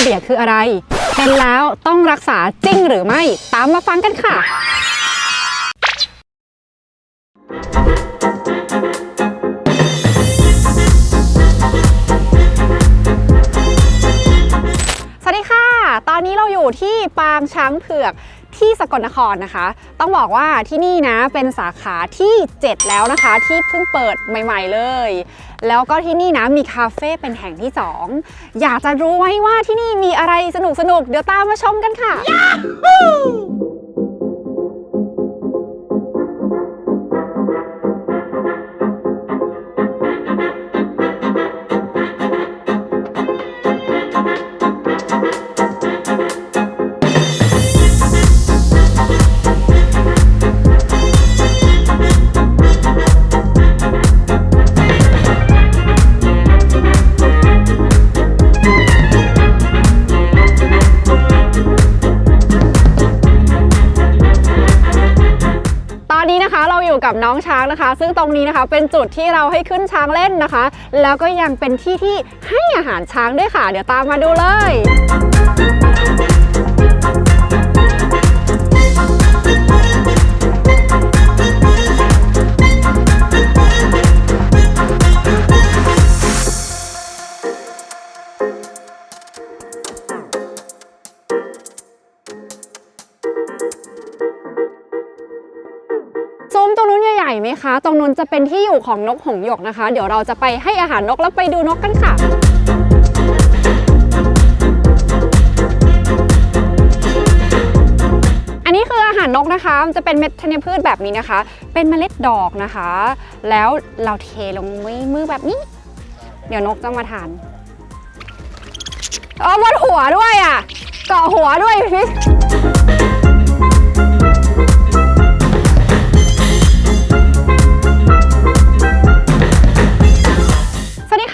เบียคืออะไร เป็นแล้วต้องรักษาจริงหรือไม่ ตามมาฟังกันค่ะสวัสดีค่ะ ตอนนี้เราอยู่ที่ปางช้างเผือก ที่สกลนครนะคะ ต้องบอกว่าที่นี่นะเป็นสาขาที่ 7 แล้วนะคะ ที่เพิ่งเปิดใหม่ ๆเลย แล้วก็ที่นี่นะมีคาเฟ่เป็นแห่งที่ 2 อยากจะรู้ไว้ว่าที่นี่มีอะไรสนุกๆ เดี๋ยวตามมาชมกันค่ะต อนนี้นะคะเราอยู่กับน้องช้างนะคะ ซึ่งตรงนี้นะคะเป็นจุดที่เราให้ขึ้นช้างเล่นนะคะ แล้วก็ยังเป็นที่ที่ให้อาหารช้างด้วยค่ะ เดี๋ยวตามมาดูเลย คะ ตรงนู้นจะเป็นที่อยู่ของนกหงหยกนะคะ เดี๋ยวเราจะไปให้อาหารนกแล้วไปดูนกกันค่ะอันนี้คืออาหารนกนะคะมันจะเป็นเม็ดธัญพืชแบบนี้นะคะ เป็นเมล็ดดอกนะคะ แล้วเราเทลงมือมือแบบนี้ เดี๋ยวนกจะมาทานเออบนหัวด้วยอะเกาะหัวด้วยพี่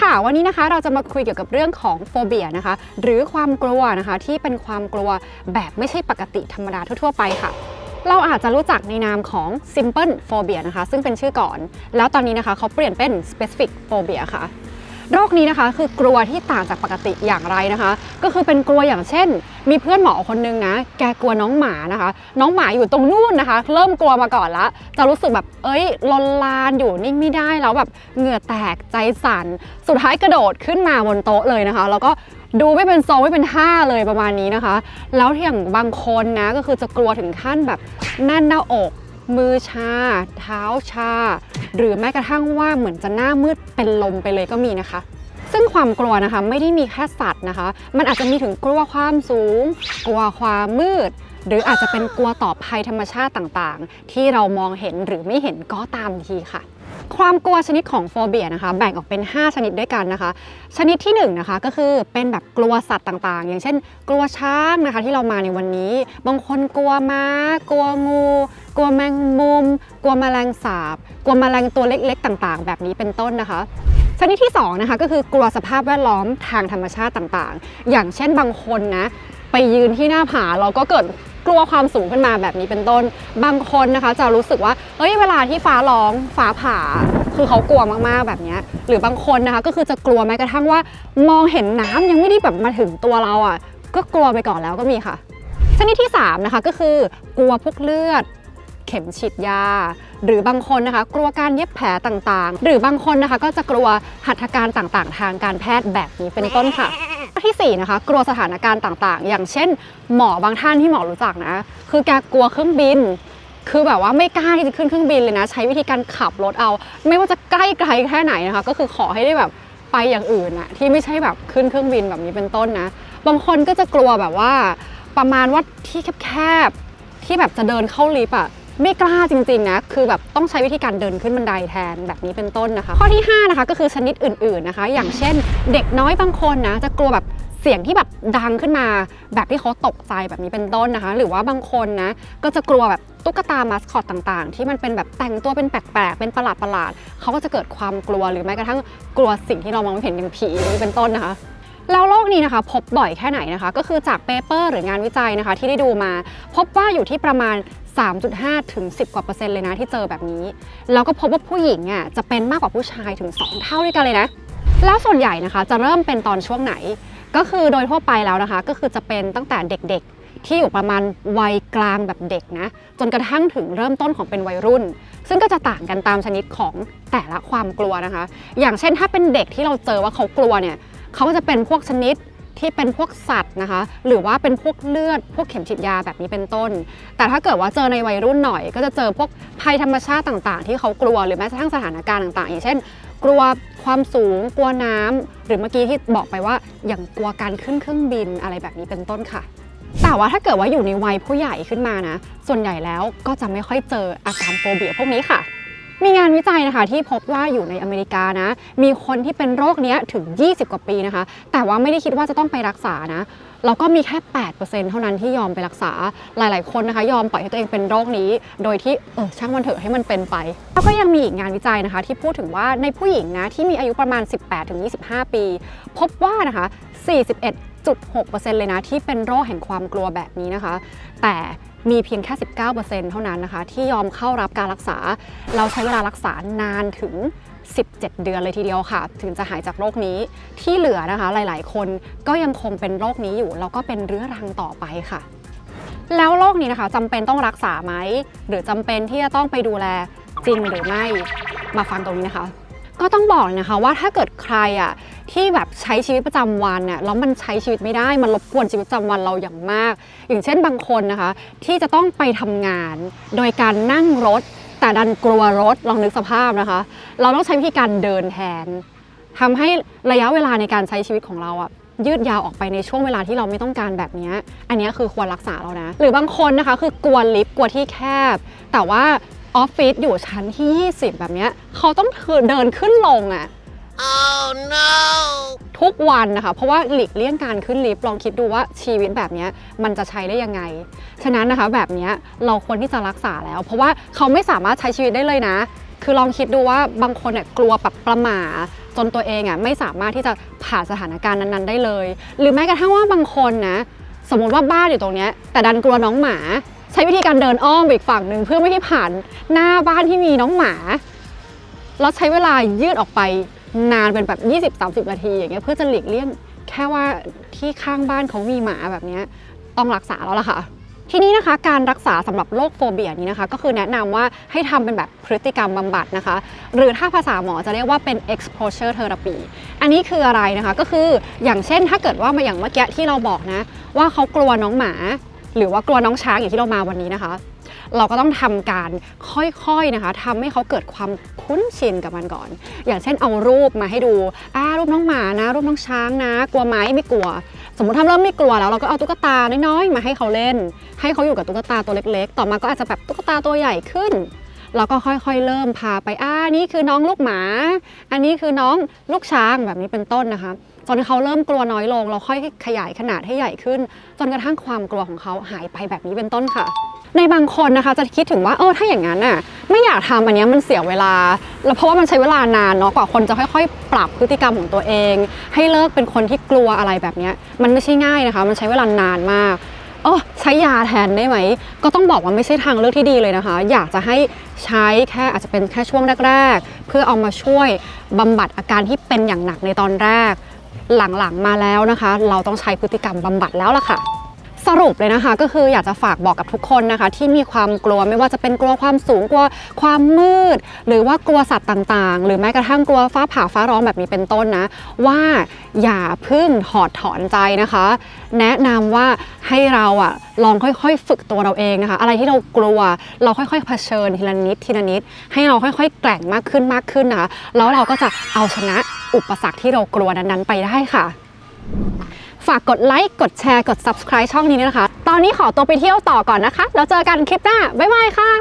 ค่ะ วันนี้นะคะเราจะมาคุยเกี่ยวกับเรื่องของโฟเบียนะคะ หรือความกลัวนะคะ ที่เป็นความกลัวแบบไม่ใช่ปกติธรรมดาทั่ว ๆ ไปค่ะเราอาจจะรู้จักในนามของ simple phobia นะคะ ซึ่งเป็นชื่อก่อน แล้วตอนนี้นะคะเขาเปลี่ยนเป็น specific phobia ค่ะ โรคนี้นะคะ คือกลัวที่ต่างจากปกติอย่างไรนะคะ ก็คือเป็นกลัวอย่างเช่น มีเพื่อนหมอคนนึงนะ แกกลัวน้องหมานะคะ น้องหมาอยู่ตรงนู่นนะคะ เริ่มกลัวมาก่อนละ จะรู้สึกแบบ เอ้ยลนลานอยู่นิ่งไม่ได้แล้วแบบเหงื่อแตกใจสั่น สุดท้ายกระโดดขึ้นมาบนโต๊ะเลยนะคะ แล้วก็ดูไม่เป็นทรงไม่เป็นท่าเลยประมาณนี้นะคะ แล้วอย่างบางคนนะก็คือจะกลัวถึงขั้นแบบแน่นหน้าอก มือชา เท้าชา หรือแม้กระทั่งว่าเหมือนจะหน้ามืดเป็นลมไปเลยก็มีนะคะ ซึ่งความกลัวนะคะไม่ได้มีแค่สัตว์นะคะ มันอาจจะมีถึงกลัวความสูง กลัวความมืด หรืออาจจะเป็นกลัวต่อภัยธรรมชาติต่างๆ ที่เรามองเห็นหรือไม่เห็นก็ตามทีค่ะความกลัวชนิดของโฟเบียนะคะ แบ่งออกเป็น 5 ชนิดด้วยกันนะคะ ชนิดที่1นงนะคะก็คือเป็นแบบกลัวสัตว์ต่างๆ อย่างเช่น กลัวช้างนะคะที่เรามาในวันนี้ บางคนกลัวม้ากลัวงู กลัวแมงมุม กลัวแมลงสาบ กลัวแมลงตัวเล็ก ๆ ต่างๆ แบบนี้เป็นต้นนะคะชนิดที่2นะคะก็คือกลัวสภาพแวดล้อมทางธรรมชาติต่างๆ อย่างเช่นบางคนนะไปยืนที่หน้าผาเราก็เกิดกลัวความสูงขึ้นมาแบบนี้เป็นต้น บางคนนะคะจะรู้สึกว่าเฮ้ยเวลาที่ฟ้าร้องฟ้าผ่า คือเขากลัวมากๆแบบนี้หรือบางคนนะคะก็คือจะกลัวแม้กระทั่งว่ามองเห็นน้ำยังไม่ได้แบบมาถึงตัวเราอะ ก็กลัวไปก่อนแล้วก็มีค่ะชนิดที่3นะคะก็คือกลัวพวกเลือด เข็มฉีดยา หรือบางคนนะคะ กลัวการเย็บแผลต่างๆ หรือบางคนนะคะ ก็จะกลัวหัตถการต่างๆ ทางการแพทย์แบบนี้เป็นต้นค่ะที่4นะคะกลัวสถานการณ์ต่างๆ อย่างเช่น หมอบางท่านที่หมอรู้จักนะ คือแกกลัวเครื่องบิน คือแบบว่าไม่กล้าที่จะขึ้นเครื่องบินเลยนะ ใช้วิธีการขับรถเอา ไม่ว่าจะใกล้ไกลแค่ไหนนะคะ ก็คือขอให้ได้แบบไปอย่างอื่นอะที่ไม่ใช่แบบขึ้นเครื่องบินแบบนี้เป็นต้นนะ บางคนก็จะกลัวแบบว่า ประมาณว่าที่แคบๆที่แบบจะเดินเข้าลิฟต์อะ ไม่กล้าจริงๆนะคือแบบต้องใช้วิธีการเดินขึ้นบันไดแทนแบบนี้เป็นต้นนะคะ ข้อที่5นะคะก็คือชนิดอื่นๆนะคะ อย่างเช่น เด็กน้อยบางคนนะจะกลัวแบบเสียงที่แบบดังขึ้นมา แบบที่เขาตกใจแบบนี้เป็นต้นนะคะ หรือว่าบางคนนะก็จะกลัวแบบตุ๊กตามาสคอตต่างๆ ที่มันเป็นแบบแต่งตัวเป็นแปลกๆเป็นประหลาดๆเขาก็จะเกิดความกลัวหรือแม้กระทั่งกลัวสิ่งที่เรามองไม่เห็นอย่างผีอย่างนี้เป็นต้นนะคะ แล้วโรคนี้นะคะ พบบ่อยแค่ไหนนะคะ ก็คือจากเปเปอร์หรืองานวิจัยนะคะ ที่ได้ดูมา พบว่าอยู่ที่ประมาณ 3.5 ถึง 10 กว่าเปอร์เซ็นต์เลยนะที่เจอแบบนี้ แล้วก็พบว่าผู้หญิงอะจะเป็นมากกว่าผู้ชายถึง 2 เท่าด้วยกันเลยนะ แล้วส่วนใหญ่นะคะจะเริ่มเป็นตอนช่วงไหน ก็คือโดยทั่วไปแล้วนะคะ ก็คือจะเป็นตั้งแต่เด็กๆที่อยู่ประมาณวัยกลางแบบเด็กนะ จนกระทั่งถึงเริ่มต้นของเป็นวัยรุ่น ซึ่งก็จะต่างกันตามชนิดของแต่ละความกลัวนะคะ อย่างเช่นถ้าเป็นเด็กที่เราเจอว่าเขากลัวเนี่ย เขาก็จะเป็นพวกชนิดที่เป็นพวกสัตว์นะคะ หรือว่าเป็นพวกเลือด พวกเข็มฉีดยาแบบนี้เป็นต้น แต่ถ้าเกิดว่าเจอในวัยรุ่นหน่อย ก็จะเจอพวกภัยธรรมชาติต่างๆ ที่เขากลัวหรือแม้กระทั่งสถานการณ์ต่างๆ อย่างเช่น กลัวความสูง กลัวน้ำหรือเมื่อกี้ที่บอกไปว่าอย่างกลัวการขึ้นเครื่องบินอะไรแบบนี้เป็นต้นค่ะ แต่ว่าถ้าเกิดว่าอยู่ในวัยผู้ใหญ่ขึ้นมานะ ส่วนใหญ่แล้วก็จะไม่ค่อยเจออาการโฟเบียพวกนี้ค่ะ มีงานวิจัยนะคะที่พบว่าอยู่ในอเมริกานะ มีคนที่เป็นโรคเนี้ยถึง 20 กว่าปีนะคะ แต่ว่าไม่ได้คิดว่าจะต้องไปรักษานะแล้วก็มีแค่ 8%เท่านั้นที่ยอมไปรักษา หลาย ๆ คนนะคะ ยอมปล่อยให้ตัวเองเป็นโรคนี้ โดยที่ เออ ช่างมันเถอะให้มันเป็นไป แล้วก็ยังมีอีกงานวิจัยนะคะ ที่พูดถึงว่าในผู้หญิงนะ ที่มีอายุประมาณ 18-25 ปี พบว่านะคะ41.6%เลยนะที่เป็นโรคแห่งความกลัวแบบนี้นะคะ แต่มีเพียงแค่ 19%เท่านั้นนะคะ ที่ยอมเข้ารับการรักษา เราใช้เวลารักษานานถึง 17 เดือนเลยทีเดียวค่ะ ถึงจะหายจากโรคนี้ที่เหลือนะคะหลายๆ คนก็ยังคงเป็นโรคนี้อยู่ แล้วก็เป็นเรื้อรังต่อไปค่ะ แล้วโรคนี้นะคะจำเป็นต้องรักษาไหม หรือจำเป็นที่จะต้องไปดูแลจริงหรือไม่มาฟังตรงนี้นะคะ ก็ต้องบอกนะคะว่าถ้าเกิดใครอะที่แบบใช้ชีวิตประจำวันเนี่ยแล้วมันใช้ชีวิตไม่ได้มันรบกวนชีวิตประจำวันเราอย่างมาก อย่างเช่นบางคนนะคะ ที่จะต้องไปทำงาน โดยการนั่งรถ แต่ดันกลัวรถลองนึกสภาพนะคะ เราต้องใช้วิธีการเดินแทนทำให้ระยะเวลาในการใช้ชีวิตของเราอะยืดยาวออกไปในช่วงเวลาที่เราไม่ต้องการแบบนี้ อันนี้คือควรรักษาเรานะ หรือบางคนนะคะคือกลัวลิฟต์กลัวที่แคบ แต่ว่า ออฟฟิศอยู่ชั้นที่ 20 แบบเนี้ยเขาต้องเดินขึ้นลงอะ Oh no! ทุกวันนะคะ เพราะว่าหลีกเลี่ยงการขึ้นลิฟต์ลองคิดดูว่าชีวิตแบบเนี้ยมันจะใช้ได้ยังไง ฉะนั้นนะคะแบบเนี้ยเราควรที่จะรักษาแล้ว เพราะว่าเขาไม่สามารถใช้ชีวิตได้เลยนะ คือลองคิดดูว่าบางคนเนี่ยกลัวแบบประหม่าจนตัวเองอะไม่สามารถที่จะผ่านสถานการณ์นั้น ๆ ได้เลย หรือแม้กระทั่งว่าบางคนนะสมมติว่าบ้านอยู่ตรงเนี้ยแต่ดันกลัวน้องหมา ใช้วิธีการเดินอ้อมไปอีกฝั่งหนึ่งเพื่อไม่ให้ผ่านหน้าบ้านที่มีน้องหมา แล้วใช้เวลายืดออกไปนานเป็นแบบ 20-30 นาทีอย่างเงี้ยเพื่อจะหลีกเลี่ยงแค่ว่าที่ข้างบ้านเขามีหมาแบบเนี้ยต้องรักษาแล้วล่ะค่ะ ทีนี้นะคะการรักษาสำหรับโรคโฟเบียนี้นะคะ ก็คือแนะนำว่าให้ทำเป็นแบบพฤติกรรมบำบัดนะคะ หรือถ้าภาษาหมอจะเรียกว่าเป็น exposure therapy อันนี้คืออะไรนะคะก็คืออย่างเช่นถ้าเกิดว่ามาอย่างเมื่อกี้ที่เราบอกนะ ว่าเขากลัวน้องหมา หรือว่ากลัวน้องช้างอย่างที่เรามาวันนี้นะคะ เราก็ต้องทำการค่อยๆนะคะทำให้เขาเกิดความคุ้นชินกับมันก่อน อย่างเช่นเอารูปมาให้ดูอ่ารูปน้องหมานะ รูปน้องช้างนะ กลัวไหมไม่กลัว สมมติถ้าเริ่มไม่กลัวแล้วเราก็เอาตุ๊กตาน้อยๆมาให้เขาเล่น ให้เขาอยู่กับตุ๊กตาตัวเล็ก ๆ ต่อมาก็อาจจะแบบตุ๊กตาตัวใหญ่ขึ้น แล้วก็ค่อยๆ เริ่มพาไปอ่านี่คือน้องลูกหมา อันนี้คือน้องลูกช้างแบบนี้เป็นต้นนะคะจนเขาเริ่มกลัวน้อยลง เราค่อยขยายขนาดให้ใหญ่ขึ้น จนกระทั่งความกลัวของเขาหายไปแบบนี้เป็นต้นค่ะ ในบางคนนะคะจะคิดถึงว่าเออถ้าอย่างนั้นน่ะไม่อยากทำอันนี้มันเสียเวลา แล้วเพราะว่ามันใช้เวลานานเนาะกว่าคนจะค่อยๆ ปรับพฤติกรรมของตัวเอง ให้เลิกเป็นคนที่กลัวอะไรแบบนี้มันไม่ใช่ง่ายนะคะ มันใช้เวลานานมาก เออใช้ยาแทนได้ไหม ก็ต้องบอกว่าไม่ใช่ทางเลือกที่ดีเลยนะคะ อยากจะให้ใช้แค่อาจจะเป็นแค่ช่วงแรก ๆ เพื่อเอามาช่วยบำบัดอาการที่เป็นอย่างหนักในตอนแรก หลังๆมาแล้วนะคะ เราต้องใช้พฤติกรรมบำบัดแล้วล่ะค่ะ สรุปเลยนะคะ ก็คืออยากจะฝากบอกกับทุกคนนะคะ ที่มีความกลัวไม่ว่าจะเป็นกลัวความสูงกลัวความมืด หรือว่ากลัวสัตว์ต่างๆ หรือแม้กระทั่งกลัวฟ้าผ่าฟ้าร้องแบบนี้เป็นต้นนะ ว่าอย่าพึ่งถอดถอนใจนะคะ แนะนำว่าให้เราอะลองค่อยๆ ฝึกตัวเราเองนะคะ อะไรที่เรากลัวเราค่อยๆเผชิญทีละนิดทีละนิด ให้เราค่อยๆ แกร่งมากขึ้นมากขึ้นนะคะแล้วเราก็จะเอาชนะอุปสรรคที่เรากลัวนั้นๆไปได้ค่ะ ฝากกดไลค์ กดแชร์ กด subscribe ช่องนี้ด้วยนะคะ ตอนนี้ขอตัวไปเที่ยวต่อก่อนนะคะ แล้วเจอกันคลิปหน้า บ๊ายบายค่ะ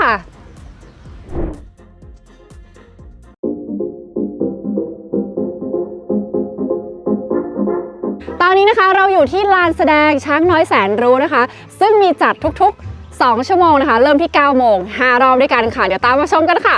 ตอนนี้นะคะเราอยู่ที่ลานแสดงช้างน้อยแสนรู้นะคะ ซึ่งมีจัดทุกๆ 2 ชั่วโมงนะคะ เริ่มที่ 9 โมง 5 รอบด้วยกันค่ะ เดี๋ยวตามมาชมกันค่ะ